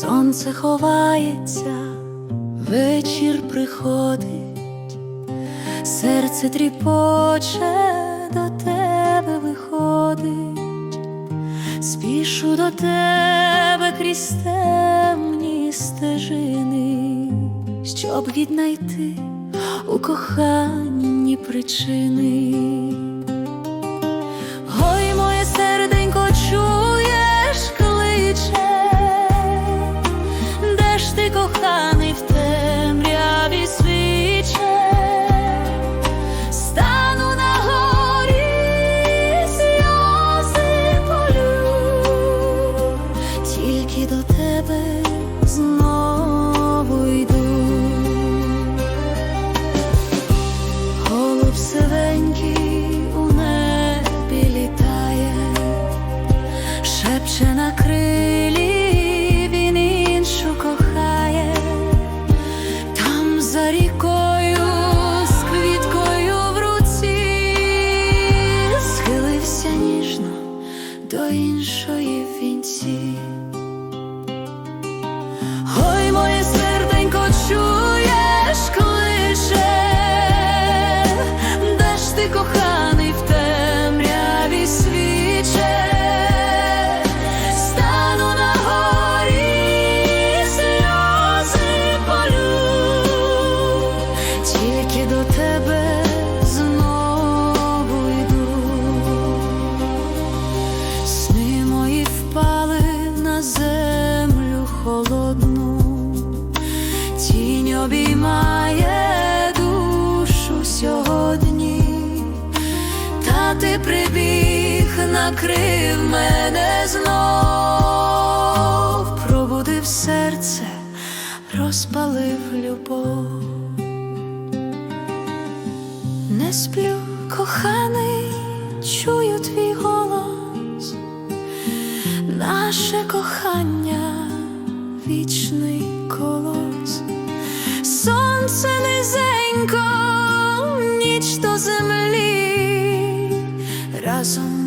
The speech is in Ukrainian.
сонце ховається, вечір приходить, серце тріпоче до тебе виходить, спішу до тебе крізь темні стежини, щоб віднайти у коханні причини. На він іншу кохає, там за рікою з квіткою в руці схилився ніжно до іншої вінці. Ой, моє серденько, чуєш, кличе, де ти коханий накрив мене знов, пробудив серце, розпалив любов. Не сплю, коханий, чую твій голос, наше кохання вічний колос, сонце низенько, ніч до землі, разом